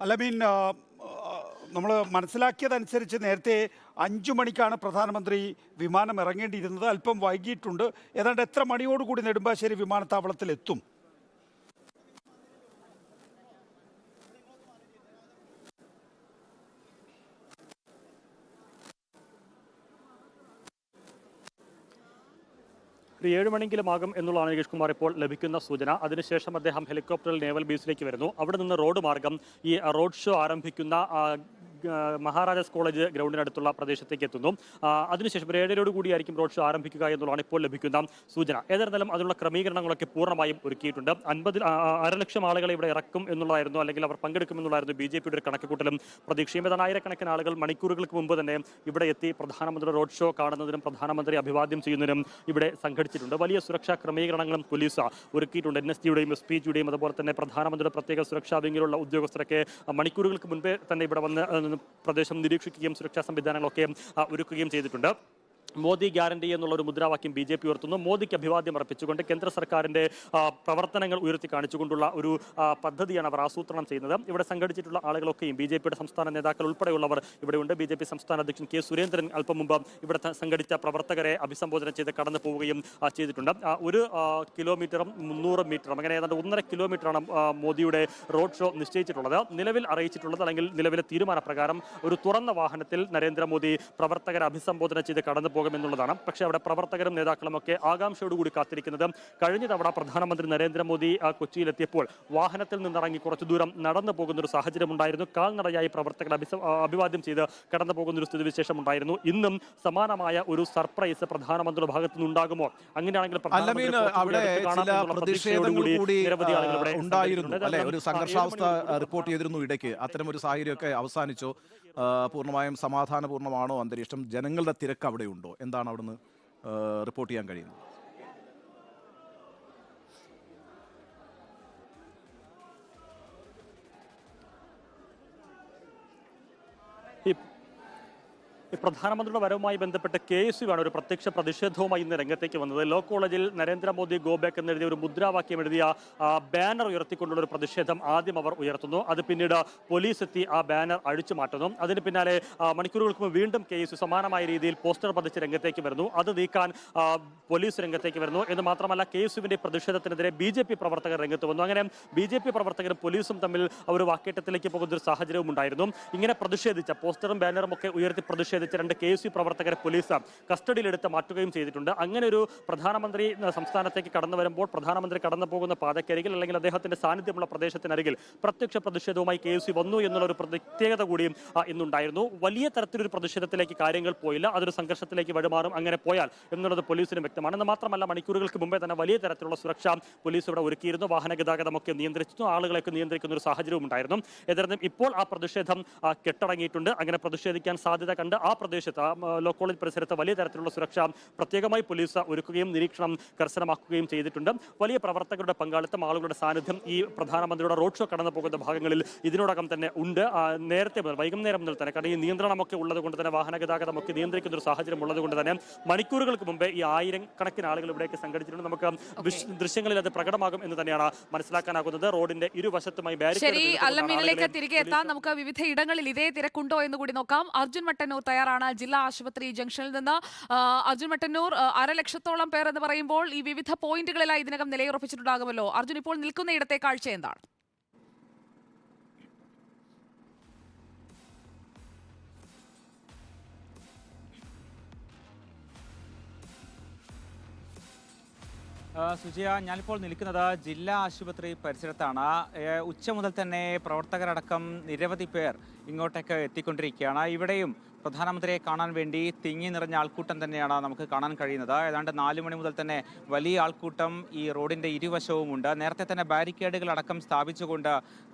അലമീൻ നമ്മൾ മനസ്സിലാക്കിയതനുസരിച്ച് നേരത്തെ അഞ്ചു മണിക്കാണ് പ്രധാനമന്ത്രി വിമാനം ഇറങ്ങേണ്ടിയിരുന്നത്. അല്പം വൈകിയിട്ടുണ്ട്. ഏതാണ്ട് എത്ര മണിയോടുകൂടി നെടുമ്പാശ്ശേരി വിമാനത്താവളത്തിൽ എത്തും ഒരു ഏഴ് മണിയെങ്കിലും ആകും എന്നുള്ളതാണ് നികേഷ് കുമാർ ഇപ്പോൾ ലഭിക്കുന്ന സൂചന. അതിനുശേഷം അദ്ദേഹം ഹെലികോപ്റ്ററിൽ നേവൽ ബേസിലേക്ക് വരുന്നു. അവിടെ നിന്ന് റോഡ് മാർഗം ഈ റോഡ് ഷോ ആരംഭിക്കുന്ന മഹാരാജാസ് കോളേജ് ഗ്രൗണ്ടിനടുത്തുള്ള പ്രദേശത്തേക്ക് എത്തുന്നു. അതിനുശേഷം ഏഴരയോട് കൂടിയായിരിക്കും റോഡ് ഷോ ആരംഭിക്കുക എന്നുള്ളതാണ് ഇപ്പോൾ ലഭിക്കുന്ന സൂചന. ഏതായിരുന്നാലും അതിനുള്ള ക്രമീകരണങ്ങളൊക്കെ പൂർണമായും ഒരുക്കിയിട്ടുണ്ട്. അൻപത് അരലക്ഷം ആളുകളെ ഇവിടെ ഇറക്കും എന്നുള്ളതായിരുന്നു അല്ലെങ്കിൽ അവർ പങ്കെടുക്കുമെന്നുള്ളതായിരുന്നു ബി ജെ പിയുടെ ഒരു കണക്കുകൂട്ടലും പ്രതീക്ഷയും. ഏതാണ് ആയിരക്കണക്കിന് ആളുകൾ മണിക്കൂറുകൾക്ക് മുമ്പ് തന്നെ ഇവിടെ എത്തി പ്രധാനമന്ത്രിയുടെ റോഡ് ഷോ കാണുന്നതിനും പ്രധാനമന്ത്രി അഭിവാദ്യം ചെയ്യുന്നതിനും ഇവിടെ സംഘടിച്ചിട്ടുണ്ട്. വലിയ സുരക്ഷാ ക്രമീകരണങ്ങളും പോലീസ് ഒരുക്കിയിട്ടുണ്ട്. എൻ എസ് ജിയുടെയും എസ് പി ജിയുടെയും അതുപോലെ തന്നെ പ്രധാനമന്ത്രിയുടെ പ്രത്യേക സുരക്ഷാ വിങ്ങിലുള്ള ഉദ്യോഗസ്ഥരൊക്കെ മണിക്കൂറുകൾക്ക് മുൻപേ തന്നെ ഇവിടെ വന്ന് ആ, പ്രദേശം നിരീക്ഷിക്കുകയും സുരക്ഷാ സംവിധാനങ്ങളൊക്കെ ഒരുക്കുകയും ചെയ്തിട്ടുണ്ട്. മോദി ഗ്യാരണ്ടി എന്നുള്ള ഒരു മുദ്രാവാക്യം ബി ജെ പി ഉയർത്തുന്നു. മോദിക്ക് അഭിവാദ്യം അർപ്പിച്ചുകൊണ്ട് കേന്ദ്ര സർക്കാരിന്റെ പ്രവർത്തനങ്ങൾ ഉയർത്തി കാണിച്ചുകൊണ്ടുള്ള ഒരു പദ്ധതിയാണ് അവർ ആസൂത്രണം ചെയ്യുന്നത്. ഇവിടെ സംഘടിച്ചിട്ടുള്ള ആളുകളൊക്കെയും ബി ജെ പിയുടെ സംസ്ഥാന നേതാക്കൾ ഉൾപ്പെടെയുള്ളവർ ഇവിടെയുണ്ട് ബി ജെ പി സംസ്ഥാന അധ്യക്ഷൻ കെ സുരേന്ദ്രൻ അല്പം മുമ്പ് ഇവിടെ സംഘടിച്ച പ്രവർത്തകരെ അഭിസംബോധന ചെയ്ത് കടന്നു പോവുകയും ചെയ്തിട്ടുണ്ട്. ഒരു കിലോമീറ്ററും മുന്നൂറ് മീറ്ററും അങ്ങനെ ഏതാണ്ട് ഒന്നര കിലോമീറ്ററാണ് മോദിയുടെ റോഡ് ഷോ നിശ്ചയിച്ചിട്ടുള്ളത്. നിലവിൽ അറിയിച്ചിട്ടുള്ളത് അല്ലെങ്കിൽ നിലവിലെ തീരുമാനപ്രകാരം ഒരു തുറന്ന വാഹനത്തിൽ നരേന്ദ്രമോദി പ്രവർത്തകരെ അഭിസംബോധന ചെയ്ത് കടന്നു പോകുമെന്നുള്ളതാണ് പക്ഷേ അവിടെ പ്രവർത്തകരും നേതാക്കളും ഒക്കെ ആകാംക്ഷയോടുകൂടി കാത്തിരിക്കുന്നത്. കഴിഞ്ഞ തവണ പ്രധാനമന്ത്രി നരേന്ദ്രമോദി കൊച്ചിയിലെത്തിയപ്പോൾ വാഹനത്തിൽ നിന്നിറങ്ങി കുറച്ചു ദൂരം നടന്നു പോകുന്ന ഒരു സാഹചര്യം ഉണ്ടായിരുന്നു കാൽനടയായി പ്രവർത്തകർ അഭിസ- അഭിവാദ്യം ചെയ്ത് കടന്നു പോകുന്ന ഒരു സ്ഥിതിവിശേഷം ഉണ്ടായിരുന്നു ഇന്നും സമാനമായ ഒരു സർപ്രൈസ് പ്രധാനമന്ത്രിയുടെ ഭാഗത്തു നിന്നുണ്ടാകുമോ? അങ്ങനെയാണെങ്കിൽ ഉണ്ടായിരുന്നു. അല്ലെ ഒരു സംഘർഷാവസ്ഥ റിപ്പോർട്ട് ചെയ്തിരുന്നു ഇടയ്ക്ക്. അത്തരം ഒരു സാഹചര്യമൊക്കെ അവസാനിച്ചു. പൂർണമായും സമാധാനപൂർണമാണോ അന്തരീക്ഷം? ജനങ്ങളുടെ തിരക്ക് അവിടെ ഉണ്ടോ? എന്താണ് അവിടുന്ന് റിപ്പോർട്ട് ചെയ്യാൻ കഴിയുന്നത്? ഈ പ്രധാനമന്ത്രിയുടെ വരവുമായി ബന്ധപ്പെട്ട് കെ എസ് യു ആണ് ഒരു പ്രത്യക്ഷ പ്രതിഷേധവുമായി ഇന്ന് രംഗത്തേക്ക് വന്നത്. ലോ കോളേജിൽ നരേന്ദ്രമോദി ഗോബാക്ക് എന്നെഴുതിയ ഒരു മുദ്രാവാക്യം എഴുതിയ ബാനർ ഉയർത്തിക്കൊണ്ടുള്ള ഒരു പ്രതിഷേധം ആദ്യം അവർ ഉയർത്തുന്നു. അത് പിന്നീട് പോലീസ് എത്തി ആ ബാനർ അഴിച്ചു മാറ്റുന്നു. അതിന് പിന്നാലെ മണിക്കൂറുകൾക്ക് മുമ്പ് വീണ്ടും കെ എസ് സമാനമായ രീതിയിൽ പോസ്റ്റർ പതിച്ച് രംഗത്തേക്ക് വരുന്നു. അത് നീക്കാൻ പോലീസ് രംഗത്തേക്ക് വരുന്നു. എന്ന് മാത്രമല്ല കെ എസ് യുവിന്റെ പ്രതിഷേധത്തിനെതിരെ ബി ജെ പി പ്രവർത്തകർ രംഗത്ത് വന്നു. അങ്ങനെ ബി ജെ പി പ്രവർത്തകരും പോലീസും തമ്മിൽ ഒരു വാക്കേറ്റത്തിലേക്ക് പോകുന്ന ഒരു സാഹചര്യവും ഉണ്ടായിരുന്നു ഇങ്ങനെ പ്രതിഷേധിച്ച പോസ്റ്ററും ബാനറും ഒക്കെ ഉയർത്തി പ്രതിഷേധിച്ച രണ്ട് കെ എസ് യു പ്രവർത്തകരെ പോലീസ് കസ്റ്റഡിയിലെടുത്ത് മാറ്റുകയും ചെയ്തിട്ടുണ്ട്. അങ്ങനെ ഒരു പ്രധാനമന്ത്രി സംസ്ഥാനത്തേക്ക് കടന്നു വരുമ്പോൾ പ്രധാനമന്ത്രി കടന്നു പോകുന്ന പാതക്കരികിൽ അല്ലെങ്കിൽ അദ്ദേഹത്തിന്റെ സാന്നിധ്യമുള്ള പ്രദേശത്തിനരികിൽ പ്രത്യക്ഷ പ്രതിഷേധവുമായി കെ എസ് വന്നു എന്നുള്ള ഒരു പ്രത്യേകത കൂടിയും ഇന്നുണ്ടായിരുന്നു. വലിയ തരത്തിലൊരു പ്രതിഷേധത്തിലേക്ക് കാര്യങ്ങൾ പോയില്ല. അതൊരു സംഘർഷത്തിലേക്ക് വഴിമാറും അങ്ങനെ പോയാൽ എന്നുള്ളത് പോലീസിന് വ്യക്തമാണ്. എന്ന് മാത്രമല്ല മണിക്കൂറുകൾക്ക് മുമ്പേ തന്നെ വലിയ തരത്തിലുള്ള സുരക്ഷ പോലീസ് ഇവിടെ ഒരുക്കിയിരുന്നു. വാഹന ഗതാഗതമൊക്കെ നിയന്ത്രിച്ചു ആളുകളെയൊക്കെ നിയന്ത്രിക്കുന്ന ഒരു സാഹചര്യവും ഉണ്ടായിരുന്നു. ഏതായാലും ഇപ്പോൾ ആ പ്രതിഷേധം കെട്ടടങ്ങിയിട്ടുണ്ട്. അങ്ങനെ പ്രതിഷേധിക്കാൻ സാധ്യത കണ്ട് പ്രദേശത്ത് ആ, ആ, ലോ കോളേജ് പരിസരത്ത് വലിയ തരത്തിലുള്ള സുരക്ഷ പ്രത്യേകമായി പോലീസ് ഒരുക്കുകയും നിരീക്ഷണം കർശനമാക്കുകയും ചെയ്തിട്ടുണ്ട്. വലിയ പ്രവർത്തകരുടെ പങ്കാളിത്തം ആളുകളുടെ സാന്നിധ്യം ഈ പ്രധാനമന്ത്രിയുടെ റോഡ് ഷോ കടന്നു പോകുന്ന ഭാഗങ്ങളിൽ ഇതിനോടകം തന്നെ ഉണ്ട്. നേരത്തെ മുതൽ വൈകുന്നേരം മുതൽ തന്നെ കാരണം ഈ നിയന്ത്രണമൊക്കെ ഉള്ളത് കൊണ്ട് തന്നെ വാഹന ഗതാഗതമൊക്കെ നിയന്ത്രിക്കുന്ന ഒരു സാഹചര്യം ഉള്ളത് കൊണ്ട് തന്നെ മണിക്കൂറുകൾക്ക് മുമ്പേ ഈ ആയിരം കണക്കിന് ആളുകൾ ഇവിടേക്ക് സംഘടിച്ചിട്ടുണ്ട്. നമുക്ക് ദൃശ്യങ്ങളിൽ അത് പ്രകടമാകും എന്ന് തന്നെയാണ് മനസ്സിലാക്കാനാകുന്നത്. റോഡിന്റെ ഇരുവശത്തുമായി ബാരിക്കേഡ് തിരികെ എത്താം. നമുക്ക് വിവിധ ഇടങ്ങളിൽ ഇതേ തിരക്കുണ്ടോ എന്ന് കൂടി നോക്കാം. അർജുൻ മട്ടന്നൂർ തയ്യാറാണ് ജില്ലാ ആശുപത്രി ജംഗ്ഷനിൽ നിന്ന്. അർജുൻ മട്ടന്നൂർ അരലക്ഷത്തോളം പേർ എന്ന് പറയുമ്പോൾ ഈ വിവിധ പോയിന്റുകളിലായി ഇതിനകം നിലയുറപ്പിച്ചിട്ടുണ്ടാകുമല്ലോ. അർജുൻ ഇപ്പോൾ നിൽക്കുന്ന ഇടത്തെ കാഴ്ച എന്താണ്? സുജയ ഞാനിപ്പോൾ നിൽക്കുന്നത് ജില്ലാ ആശുപത്രി പരിസരത്താണ്. ഉച്ച മുതൽ തന്നെ പ്രവർത്തകരടക്കം നിരവധി പേർ ഇങ്ങോട്ടേക്ക് എത്തിക്കൊണ്ടിരിക്കുകയാണ്. ഇവിടെയും പ്രധാനമന്ത്രിയെ കാണാൻ വേണ്ടി തിങ്ങി നിറഞ്ഞ ആൾക്കൂട്ടം തന്നെയാണ് നമുക്ക് കാണാൻ കഴിയുന്നത്. ഏതാണ്ട് നാല് മണി മുതൽ തന്നെ വലിയ ആൾക്കൂട്ടം ഈ റോഡിന്റെ ഇരുവശവുമുണ്ട്. നേരത്തെ തന്നെ ബാരിക്കേഡുകൾ അടക്കം സ്ഥാപിച്ചുകൊണ്ട്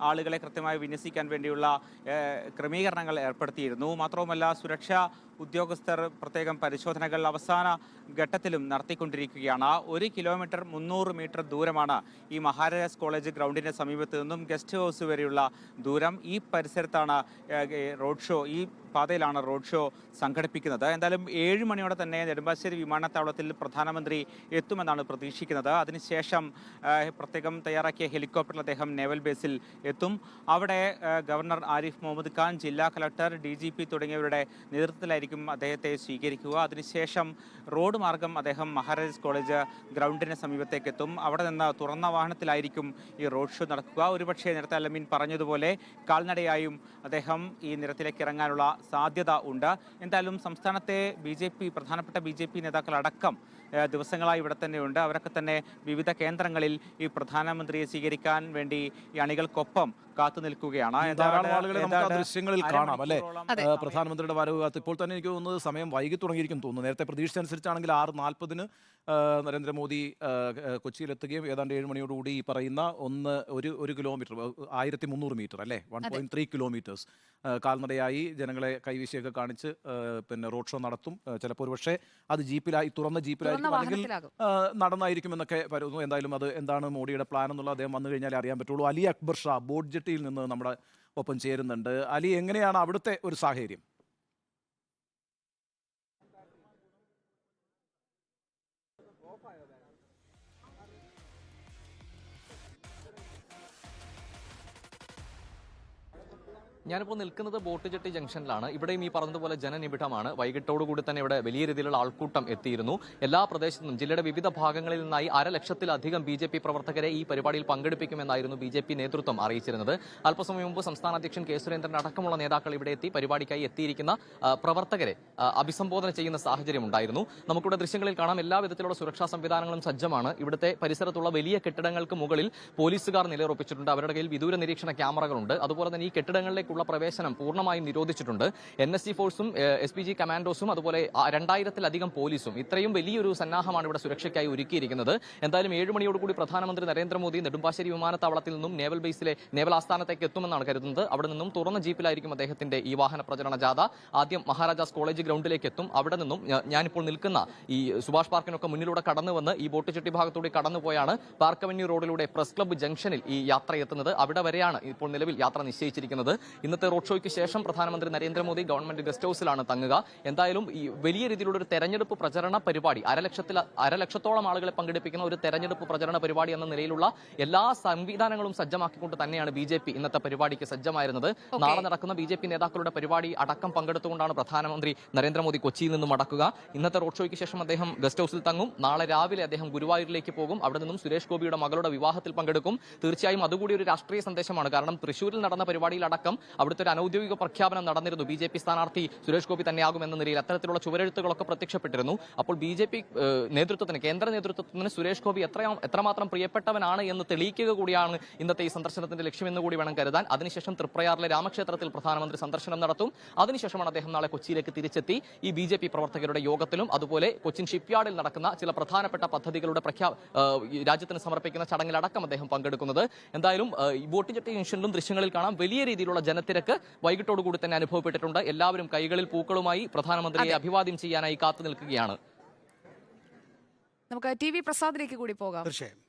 ആളുകളെ കൃത്യമായി വിന്യസിക്കാൻ വേണ്ടിയുള്ള ക്രമീകരണങ്ങൾ ഏർപ്പെടുത്തിയിരുന്നു. മാത്രവുമല്ല സുരക്ഷാ ഉദ്യോഗസ്ഥർ പ്രത്യേകം പരിശോധനകൾ അവസാന ഘട്ടത്തിലും നടത്തിക്കൊണ്ടിരിക്കുകയാണ്. ഒരു കിലോമീറ്റർ മുന്നൂറ് മീറ്റർ ദൂരമാണ് ഈ മഹാരാജാസ് കോളേജ് ഗ്രൗണ്ടിന്റെ സമീപത്ത് നിന്നും ഗസ്റ്റ് ഹൗസ് വരെയുള്ള ദൂരം. ഈ പരിസരത്താണ് റോഡ് ഷോ ഈ പാതയിലാണ് റോഡ് ഷോ സംഘടിപ്പിക്കുന്നത്. എന്തായാലും ഏഴ് മണിയോടെ തന്നെ നെടുമ്പാശ്ശേരി വിമാനത്താവളത്തിൽ പ്രധാനമന്ത്രി എത്തുമെന്നാണ് പ്രതീക്ഷിക്കുന്നത്. അതിനുശേഷം പ്രത്യേകം തയ്യാറാക്കിയ ഹെലികോപ്റ്ററിൽ അദ്ദേഹം നേവൽ ബേസിൽ എത്തും. അവിടെ ഗവർണർ ആരിഫ് മുഹമ്മദ് ഖാൻ ജില്ലാ കളക്ടർ ഡി തുടങ്ങിയവരുടെ നേതൃത്വത്തിലായിരിക്കും അദ്ദേഹത്തെ സ്വീകരിക്കുക. അതിനുശേഷം റോഡ് മാർഗം അദ്ദേഹം മഹാരാജാസ് കോളേജ് ഗ്രൗണ്ടിന് സമീപത്തേക്ക് എത്തും അവിടെ നിന്ന് തുറന്ന വാഹനത്തിലായിരിക്കും ഈ റോഡ് ഷോ നടക്കുക. ഒരുപക്ഷേ നേരത്തെ അലമീൻ പറഞ്ഞതുപോലെ കാൽനടയായും അദ്ദേഹം ഈ നിരത്തിലേക്ക് ഇറങ്ങാനുള്ള സാധ്യത ഉണ്ട്. എന്തായാലും സംസ്ഥാനത്തെ ബി ജെ പി പ്രധാനപ്പെട്ട ബി ജെ പി നേതാക്കളടക്കം ദിവസങ്ങളായി ഇവിടെ തന്നെയുണ്ട് അവരൊക്കെ തന്നെ വിവിധ കേന്ദ്രങ്ങളിൽ ഈ പ്രധാനമന്ത്രിയെ സ്വീകരിക്കാൻ വേണ്ടി ഈ അണികൾക്കൊപ്പം കാത്തു നിൽക്കുകയാണ്. ധാരാളം ആളുകളെ നമുക്ക് ആ ദൃശ്യങ്ങളിൽ കാണാം അല്ലേ? പ്രധാനമന്ത്രിയുടെ വരവ് കാത്ത് ഇപ്പോൾ തന്നെ എനിക്ക് തോന്നുന്നത് സമയം വൈകി തുടങ്ങിയിരിക്കും തോന്നുന്നു. നേരത്തെ പ്രതീക്ഷ അനുസരിച്ചാണെങ്കിൽ ആറ് നാൽപ്പതിന് നരേന്ദ്രമോദി കൊച്ചിയിൽ എത്തുകയും കൊച്ചിയിലെത്തുകയും ഏതാണ്ട് ഏഴ് മണിയോടുകൂടി ഈ പറയുന്ന ഒന്ന് ഒരു ഒരു കിലോമീറ്റർ ആയിരത്തി മുന്നൂറ് മീറ്റർ അല്ലേ? വൺ പോയിന്റ് ത്രീ കിലോമീറ്റേഴ്സ് കാൽനടയായി ജനങ്ങളെ കൈവീശിയൊക്കെ കാണിച്ച് പിന്നെ റോഡ് ഷോ നടത്തും. ചിലപ്പോൾ ഒരു പക്ഷേ അത് ജീപ്പിലായി തുറന്ന ജീപ്പിലായിരിക്കും അല്ലെങ്കിൽ നടന്നായിരിക്കും എന്നൊക്കെ പറയുന്നു വരുന്നു. എന്തായാലും അത് എന്താണ് മോഡിയുടെ പ്ലാൻ എന്നുള്ളത് അദ്ദേഹം വന്നു കഴിഞ്ഞാൽ അറിയാൻ പറ്റുള്ളൂ. അലി അക്ബർ ഷാ ബോട്ട് ജെട്ടിയിൽ നിന്ന് നമ്മുടെ ഒപ്പം ചേരുന്നുണ്ട്. അലി എങ്ങനെയാണ് അവിടുത്തെ ഒരു സാഹചര്യം? ഞാനിപ്പോൾ നിൽക്കുന്നത് ബോട്ട് ജെട്ടി ജംഗ്ഷനിലാണ്. ഇവിടെയും ഈ പറഞ്ഞതുപോലെ ജനനിബിഡമാണ്. വൈകിട്ടോടുകൂടി തന്നെ ഇവിടെ വലിയ രീതിയിലുള്ള ആൾക്കൂട്ടം എത്തിയിരുന്നു. എല്ലാ പ്രദേശത്തും ജില്ലയുടെ വിവിധ ഭാഗങ്ങളിൽ നിന്നായി അരലക്ഷത്തിലധികം ബി ജെ പി പ്രവർത്തകരെ ഈ പരിപാടിയിൽ പങ്കെടുപ്പിക്കുമെന്നായിരുന്നു ബി ജെ പി നേതൃത്വം അറിയിച്ചിരുന്നത്. അല്പസമയം മുമ്പ് സംസ്ഥാന അധ്യക്ഷൻ കെ സുരേന്ദ്രൻ അടക്കമുള്ള നേതാക്കൾ ഇവിടെ എത്തി പരിപാടിക്കായി എത്തിയിരിക്കുന്ന പ്രവർത്തകരെ അഭിസംബോധന ചെയ്യുന്ന സാഹചര്യം ഉണ്ടായിരുന്നു. നമുക്കിവിടെ ദൃശ്യങ്ങളിൽ കാണാം എല്ലാ വിധത്തിലുള്ള സുരക്ഷാ സംവിധാനങ്ങളും സജ്ജമാണ്. ഇവിടുത്തെ പരിസരത്തുള്ള വലിയ കെട്ടിടങ്ങൾക്ക് മുകളിൽ പോലീസുകാർ നിലയുറപ്പിച്ചിട്ടുണ്ട്. അവരുടെ കയ്യിൽ വിദൂര നിരീക്ഷണ ക്യാമറകളുണ്ട്. അതുപോലെ തന്നെ ഈ കെട്ടിടങ്ങളിലേക്കുള്ള പ്രവേശനം പൂർണമായും നിരോധിച്ചിട്ടുണ്ട്. എൻ എസ് ജി ഫോഴ്സും എസ് പി ജി കമാൻഡോസും അതുപോലെ രണ്ടായിരത്തിലധികം പോലീസും ഇത്രയും വലിയൊരു സന്നാഹമാണ് ഇവിടെ സുരക്ഷയ്ക്കായി ഒരുക്കിയിരിക്കുന്നത്. എന്തായാലും ഏഴ് മണിയോടുകൂടി പ്രധാനമന്ത്രി നരേന്ദ്രമോദി നെടുമ്പാശ്ശേരി വിമാനത്താവളത്തിൽ നിന്നും നേവൽ ബേസിലെ നേവൽ ആസ്ഥാനത്തേക്ക് എത്തുമെന്നാണ് കരുതുന്നത്. അവിടെ നിന്നും തുറന്ന ജീപ്പിലായിരിക്കും അദ്ദേഹത്തിന്റെ ഈ വാഹന പ്രചരണ ജാഥ. ആദ്യം മഹാരാജാസ് കോളേജ് ഗ്രൗണ്ടിലേക്ക് എത്തും. അവിടെ നിന്നും ഞാനിപ്പോൾ നിൽക്കുന്ന ഈ സുഭാഷ് പാർക്കിനൊക്കെ മുന്നിലൂടെ കടന്നു വന്ന് ഈ ബോട്ട് ചെട്ടി ഭാഗത്തൂടെ കടന്നുപോയാണ് പാർക്ക് അവന്യൂ റോഡിലൂടെ പ്രസ് ക്ലബ്ബ് ജംഗ്ഷനിൽ ഈ യാത്ര എത്തുന്നത് അവിടെ വരെയാണ് ഇപ്പോൾ നിലവിൽ യാത്ര നിശ്ചയിച്ചിരിക്കുന്നത്. ഇന്നത്തെ റോഡ് ഷോയ്ക്ക് ശേഷം പ്രധാനമന്ത്രി നരേന്ദ്രമോദി ഗവൺമെന്റ് ഗസ്റ്റ് ഹൌസിലാണ് തങ്ങുക. എന്തായാലും ഈ വലിയ രീതിയിലുള്ള ഒരു തെരഞ്ഞെടുപ്പ് പ്രചരണ പരിപാടി അരലക്ഷത്തിൽ അരലക്ഷത്തോളം ആളുകളെ പങ്കെടുപ്പിക്കുന്ന ഒരു തെരഞ്ഞെടുപ്പ് പ്രചരണ പരിപാടി എന്ന നിലയിലുള്ള എല്ലാ സംവിധാനങ്ങളും സജ്ജമാക്കിക്കൊണ്ട് തന്നെയാണ് ബി ജെ പി ഇന്നത്തെ പരിപാടിക്ക് സജ്ജമായിരുന്നത്. നാളെ നടക്കുന്ന ബി ജെ പി നേതാക്കളുടെ പരിപാടി അടക്കം പങ്കെടുത്തുകൊണ്ടാണ് പ്രധാനമന്ത്രി നരേന്ദ്രമോദി കൊച്ചിയിൽ നിന്നും അടക്കുക ഇന്നത്തെ റോഡ് ഷോയ്ക്ക് ശേഷം അദ്ദേഹം ഗസ്റ്റ് ഹൌസിൽ തങ്ങും. നാളെ രാവിലെ അദ്ദേഹം ഗുരുവായൂരിലേക്ക് പോകും. അവിടെ നിന്നും സുരേഷ് ഗോപിയുടെ മകളുടെ വിവാഹത്തിൽ പങ്കെടുക്കും. തീർച്ചയായും അതുകൂടി ഒരു രാഷ്ട്രീയ സന്ദേശമാണ്. കാരണം തൃശൂരിൽ നടന്ന പരിപാടിയിലടക്കം അവിടുത്തെ ഒരു അനൌദ്യോഗിക പ്രഖ്യാപനം നടന്നിരുന്നു. ബി ജെ പി സ്ഥാനാർത്ഥി സുരേഷ് ഗോപി തന്നെയാകും എന്ന നിലയിൽ അത്തരത്തിലുള്ള ചുവരെഴുത്തുകളൊക്കെ പ്രത്യക്ഷപ്പെട്ടിരുന്നു. അപ്പോൾ ബി ജെ പി നേതൃത്വത്തിന് കേന്ദ്ര നേതൃത്വത്തിന് സുരേഷ് ഗോപി എത്ര എത്രമാത്രം പ്രിയപ്പെട്ടവനാണ് എന്ന് തെളിയിക്കുക കൂടിയാണ് ഇന്നത്തെ ഈ സന്ദർശനത്തിന്റെ ലക്ഷ്യമെന്ന് കൂടി വേണം കരുതാൻ. അതിനുശേഷം തൃപ്രയാറിലെ രാമക്ഷേത്രത്തിൽ പ്രധാനമന്ത്രി സന്ദർശനം നടത്തും. അതിനുശേഷമാണ് അദ്ദേഹം നാളെ കൊച്ചിയിലേക്ക് തിരിച്ചെത്തി ഈ ബി ജെ പി പ്രവർത്തകരുടെ യോഗത്തിലും. അതുപോലെ കൊച്ചിൻ ഷിപ്പ്യാർഡിൽ നടക്കുന്ന ചില പ്രധാനപ്പെട്ട പദ്ധതികളുടെ പ്രഖ്യാ രാജ്യത്തിന് സമർപ്പിക്കുന്ന ചടങ്ങിലടക്കം അദ്ദേഹം പങ്കെടുക്കുന്നത്. എന്തായാലും ഈ ബോട്ടിജെട്ടി ജംഗ്ഷനിലും ദൃശ്യങ്ങളിൽ കാണാം. വലിയ രീതിയിലുള്ള ജനത്തിരക്ക് വൈകിട്ടോടുകൂടി തന്നെ അനുഭവപ്പെട്ടിട്ടുണ്ട്. എല്ലാവരും കൈകളിൽ പൂക്കളുമായി പ്രധാനമന്ത്രിയെ അഭിവാദ്യം ചെയ്യാനായി കാത്തു നിൽക്കുകയാണ്. നമുക്ക് ടി വി പ്രസാദിലേക്ക് കൂടി പോകാം. തീർച്ചയായും.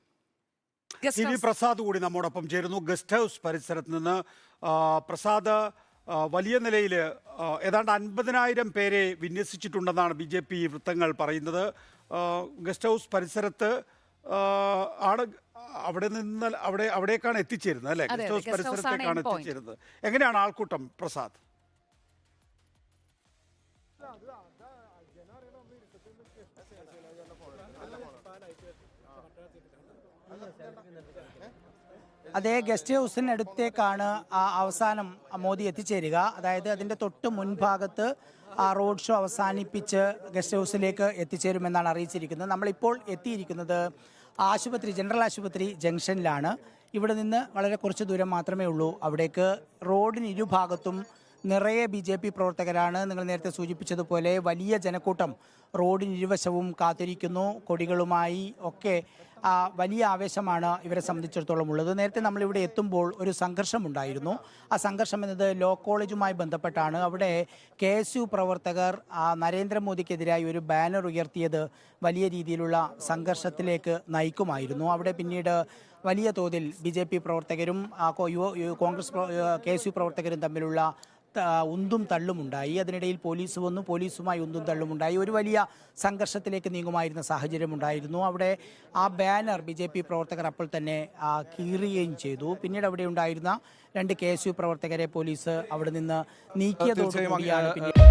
ടി വി പ്രസാദ് കൂടി നമ്മോടൊപ്പം ചേരുന്നു. ഗസ്റ്റ് ഹൗസ് പരിസരത്ത് നിന്ന് പ്രസാദ് വലിയ നിലയിൽ ഏതാണ്ട് അൻപതിനായിരം പേരെ വിന്യസിച്ചിട്ടുണ്ടെന്നാണ് ബി ജെ പി വൃത്തങ്ങൾ പറയുന്നത്. ഗസ്റ്റ് ഹൗസ് പരിസരത്ത് ആ, ആണ് അവിടെ നിന്ന് അവിടെ അവിടേക്കാണ് എത്തിച്ചേരുന്നത് അല്ലേ? അതെ, ഗസ്റ്റ് ഹൗസ് ഗസ്റ്റ് ഹൗസാണ് പരിസരത്തേക്കാണ് end point. എത്തിച്ചേരുന്നത്. എങ്ങനെയാണ് ആൾക്കൂട്ടം പ്രസാദ്? അതേ ഗസ്റ്റ് ഹൗസിനടുത്തേക്കാണ് ആ അവസാനം മോദി എത്തിച്ചേരുക. അതായത് അതിന്റെ തൊട്ട് മുൻഭാഗത്ത് ആ റോഡ് ഷോ അവസാനിപ്പിച്ച് ഗസ്റ്റ് ഹൗസിലേക്ക് എത്തിച്ചേരുമെന്നാണ് അറിയിച്ചിരിക്കുന്നത്. നമ്മളിപ്പോൾ എത്തിയിരിക്കുന്നത് ആശുപത്രി ജനറൽ ആശുപത്രി ജംഗ്ഷനിലാണ്. ഇവിടെ നിന്ന് വളരെ കുറച്ച് ദൂരം മാത്രമേ ഉള്ളൂ. അവിടേക്ക് റോഡിന് ഇരുഭാഗത്തും നിറയെ ബി ജെ പി പ്രവർത്തകരാണ്. നിങ്ങൾ നേരത്തെ സൂചിപ്പിച്ചതുപോലെ വലിയ ജനക്കൂട്ടം റോഡിന് ഇരുവശവും കാത്തിരിക്കുന്നു. കൊടികളുമായി ഒക്കെ വലിയ ആവേശമാണ് ഇവരെ സംബന്ധിച്ചിടത്തോളം ഉള്ളത്. നേരത്തെ നമ്മളിവിടെ എത്തുമ്പോൾ ഒരു സംഘർഷമുണ്ടായിരുന്നു ആ സംഘർഷം എന്നത് ലോ കോളേജുമായി ബന്ധപ്പെട്ടാണ്. അവിടെ കെ എസ് യു പ്രവർത്തകർ നരേന്ദ്രമോദിക്കെതിരായി ഒരു ബാനർ ഉയർത്തിയത് വലിയ രീതിയിലുള്ള സംഘർഷത്തിലേക്ക് നയിക്കുമായിരുന്നു. അവിടെ പിന്നീട് വലിയ തോതിൽ ബി പ്രവർത്തകരും കോൺഗ്രസ് കെ എസ് യു പ്രവർത്തകരും തമ്മിലുള്ള ഉന്തും തള്ളുമുണ്ടായി അതിനിടയിൽ പോലീസ് വന്നു. പോലീസുമായി ഉന്തും തള്ളുമുണ്ടായി ഒരു വലിയ സംഘർഷത്തിലേക്ക് നീങ്ങുമായിരുന്ന സാഹചര്യമുണ്ടായിരുന്നു അവിടെ ആ ബാനർ ബി ജെ പി പ്രവർത്തകർ അപ്പോൾ തന്നെ കീറുകയും ചെയ്തു. പിന്നീട് അവിടെ ഉണ്ടായിരുന്ന രണ്ട് കെ എസ് യു പ്രവർത്തകരെ പോലീസ് അവിടെ നിന്ന് നീക്കിയതോടുകൂടിയാണ് പിന്നീട്